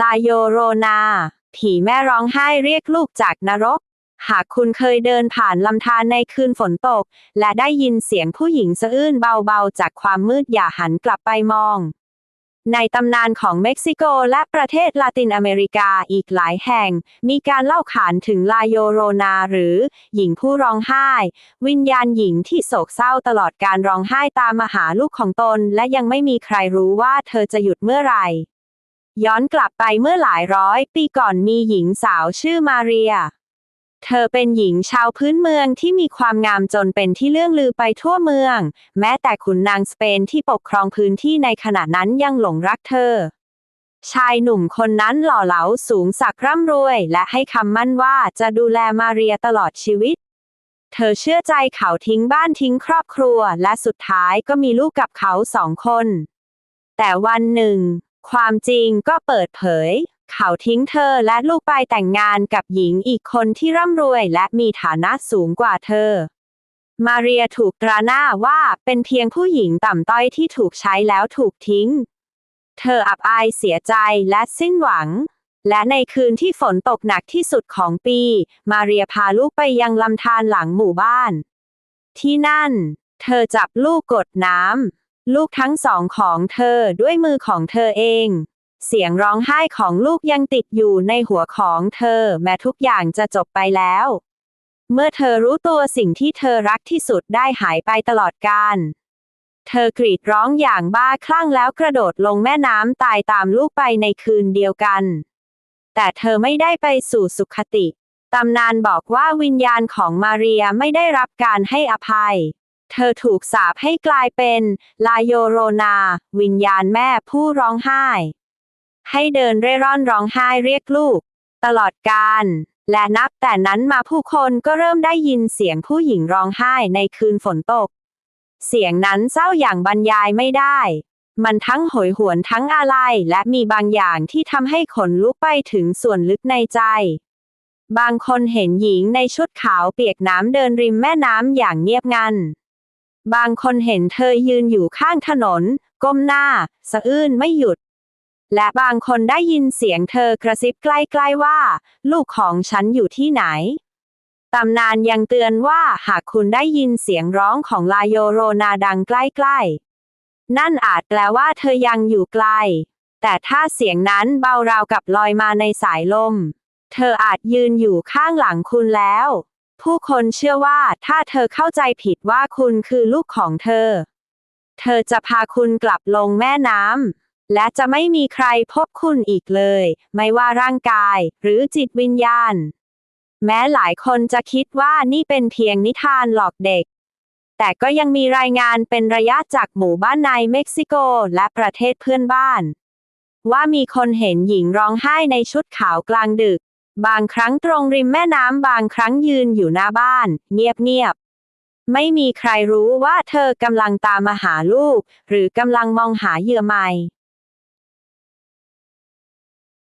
ลาโยโรนา ผีแม่ร้องไห้เรียกลูกจากนรก หากคุณเคยเดินผ่านลำธารในคืนฝนตก และได้ยินเสียงผู้หญิงสะอื้นเบาๆ จากความมืดอย่าหันกลับไปมอง ในตำนานของเม็กซิโกและประเทศลาตินอเมริกาอีกหลายแห่ง มีการเล่าขานถึงลาโยโรนาหรือ หญิงผู้ร้องไห้ วิญญาณหญิงที่โศกเศร้าตลอดการร้องไห้ตามมาหาลูกของตน และยังไม่มีใครรู้ว่าเธอจะหยุดเมื่อไหร่ ย้อนกลับไปเมื่อหลายร้อยปีก่อนมีหญิงสาวชื่อมาเรีย เธอเป็นหญิงชาวพื้นเมืองที่มีความงามจนเป็นที่เลื่องลือไปทั่วเมือง แม้แต่ขุนนางสเปนที่ปกครองพื้นที่ในขณะนั้นยังหลงรักเธอ ชายหนุ่มคนนั้นหล่อเหลาสูงสักร่ำรวย และให้คำมั่นว่าจะดูแลมาเรียตลอดชีวิต เธอเชื่อใจเขาทิ้งบ้านทิ้งครอบครัว และสุดท้ายก็มีลูกกับเขาสองคน แต่วันหนึ่ง ความจริงก็เปิดเผย เขาทิ้งเธอและลูกไปแต่งงานกับหญิงอีกคนที่ร่ำรวยและมีฐานะสูงกว่าเธอ มาเรียถูกตราหน้าว่าเป็นเพียงผู้หญิงต่ำต้อยที่ถูกใช้แล้วถูกทิ้ง เธออับอายเสียใจและสิ้นหวัง และในคืนที่ฝนตกหนักที่สุดของปี มาเรียพาลูกไปยังลำธารหลังหมู่บ้าน ที่นั่น เธอจับลูกกดน้ำ ลูกทั้งสองของเธอด้วยมือของเธอเอง เสียงร้องไห้ของลูกยังติดอยู่ในหัวของเธอ แม้ทุกอย่างจะจบไปแล้ว เมื่อเธอรู้ตัวสิ่งที่เธอรักที่สุดได้หายไปตลอดกาลเธอกรีดร้องอย่างบ้าคลั่งแล้วกระโดดลงแม่น้ำตายตามลูกไปในคืนเดียวกัน แต่เธอไม่ได้ไปสู่สุขติ ตำนานบอกว่าวิญญาณของมาเรียไม่ได้รับการให้อภัย เธอถูกสาปให้กลายเป็นลาโยโรนา วิญญาณแม่ผู้ร้องไห้ ให้เดินเร่ร่อนร้องไห้เรียกลูก ตลอดกาลและนับแต่นั้นมาผู้คนก็เริ่มได้ยินเสียงผู้หญิงร้องไห้ในคืนฝนตก เสียงนั้นเศร้าอย่างบรรยายไม่ได้ มันทั้งโหยหวนทั้งอาลัยและมีบางอย่างที่ทำให้ขนลุกไปถึงส่วนลึกในใจบางคนเห็นหญิงในชุดขาวเปียกน้ำเดินริมแม่น้ำอย่างเงียบงัน บางคนเห็นเธอยืนอยู่ข้างถนน ก้มหน้า สะอื้นไม่หยุด และบางคนได้ยินเสียงเธอกระซิบใกล้ๆว่า ลูกของฉันอยู่ที่ไหนตำนานยังเตือนว่าหากคุณได้ยินเสียงร้องของลาโยโรนาดังใกล้ๆ นั่นอาจแปลว่าเธอยังอยู่ไกล แต่ถ้าเสียงนั้นเบาราวกับลอยมาในสายลม เธออาจยืนอยู่ข้างหลังคุณแล้ว ผู้คนเชื่อว่าถ้าเธอเข้าใจผิดว่าคุณคือลูกของเธอ เธอจะพาคุณกลับลงแม่น้ำ และจะไม่มีใครพบคุณอีกเลย ไม่ว่าร่างกายหรือจิตวิญญาณ แม้หลายคนจะคิดว่านี่เป็นเพียงนิทานหลอกเด็ก แต่ก็ยังมีรายงานเป็นระยะจากหมู่บ้านในเม็กซิโกและประเทศเพื่อนบ้าน ว่ามีคนเห็นหญิงร้องไห้ในชุดขาวกลางดึก บางครั้งตรงริมแม่น้ำบางครั้งยืนอยู่หน้าบ้าน เงียบๆ ไม่มีใครรู้ว่าเธอกำลังตามมาหาลูก หรือกำลังมองหาเหยื่อใหม่